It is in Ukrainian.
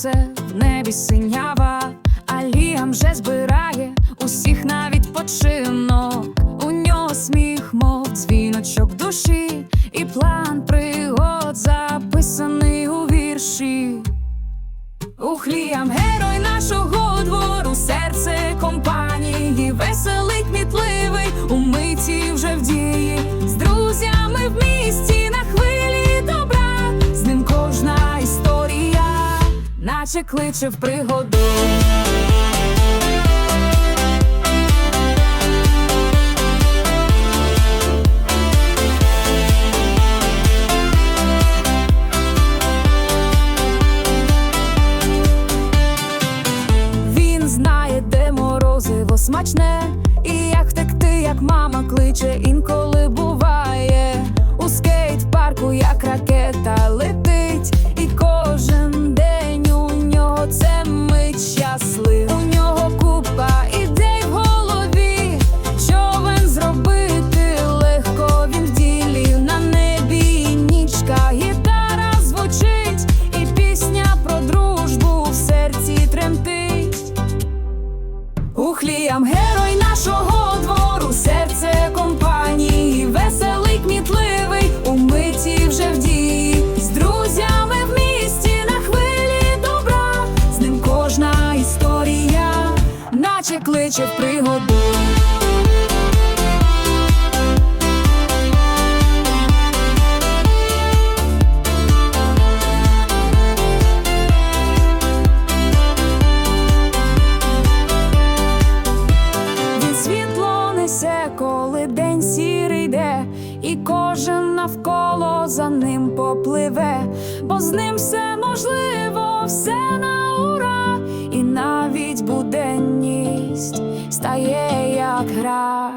сонце, в небі синява, а Ліам вже збирає усіх на відпочинок. У нього сміх, мов дзвіночок душі, і план пригод записаний у вірші. Ух, Ліам, герой нашого двору, серце компанії, веселий, кмітливий, у миті вже в наче кличе в пригоду. Він знає, де морозиво смачне, і як втекти, як мама кличе, інколи буває. Ухліям герой нашого двору, серце компанії, веселий, кмітливий, у миті вже в дії, з друзями в місті на хвилі добра, з ним кожна історія, наче кличе в пригоду. За ним попливе, бо з ним все можливо, все на ура, і навіть буденність стає як гра.